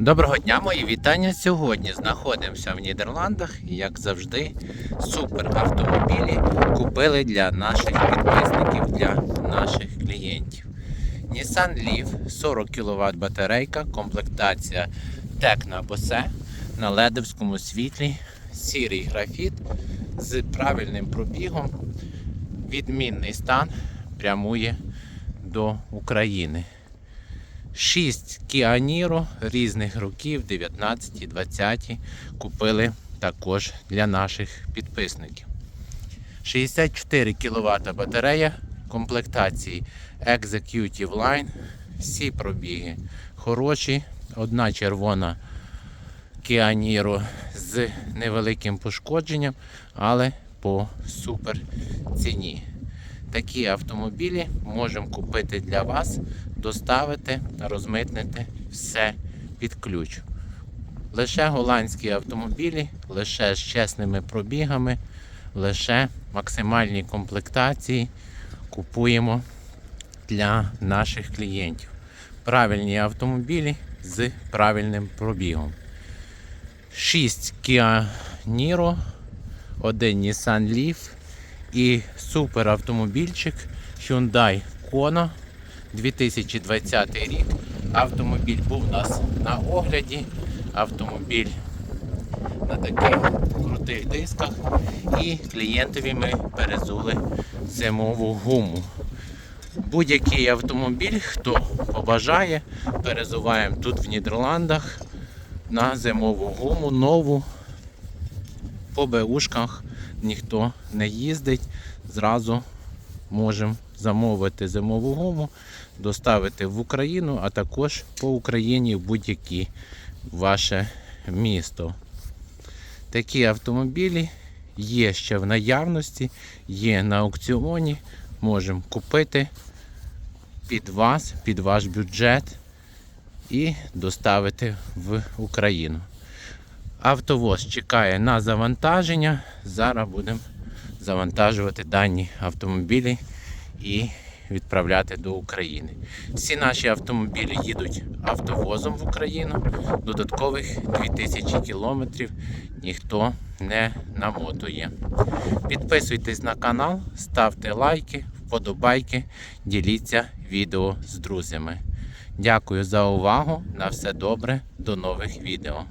Доброго дня, мої вітання. Сьогодні знаходимося в Нідерландах і, як завжди, супер автомобілі купили для наших підписників, для наших клієнтів. Nissan Leaf 40 кВт батарейка, комплектація Tecna Bose на ледовському світлі, сірий графіт з правильним пробігом, відмінний стан прямує до України. 6 Kia різних років, 19, 20 купили також для наших підписників. 64 кВт батарея комплектації Executive Line. Всі пробіги хороші. Одна червона Kia з невеликим пошкодженням, але по супер ціні. Такі автомобілі можемо купити для вас, доставити, розмитнити все під ключ. Лише голландські автомобілі, лише з чесними пробігами, лише максимальні комплектації купуємо для наших клієнтів. Правильні автомобілі з правильним пробігом. 6 Kia Niro, один Nissan Leaf і супер автомобільчик Hyundai Kona 2020 рік. Автомобіль був у нас на огляді. Автомобіль на таких крутих дисках. І клієнтові ми перезули зимову гуму. Будь-який автомобіль, хто побажає, перезуваємо тут в Нідерландах на зимову гуму нову. По БУшках ніхто не їздить. Зразу можемо замовити зимову гуму, доставити в Україну, а також по Україні в будь-яке ваше місто. Такі автомобілі є ще в наявності, є на аукціоні. Можемо купити під вас, під ваш бюджет і доставити в Україну. Автовоз чекає на завантаження. Зараз будемо завантажувати дані автомобілі і відправляти до України. Всі наші автомобілі їдуть автовозом в Україну. Додаткових 2000 кілометрів ніхто не намотує. Підписуйтесь на канал, ставте лайки, вподобайки, діліться відео з друзями. Дякую за увагу. На все добре. До нових відео.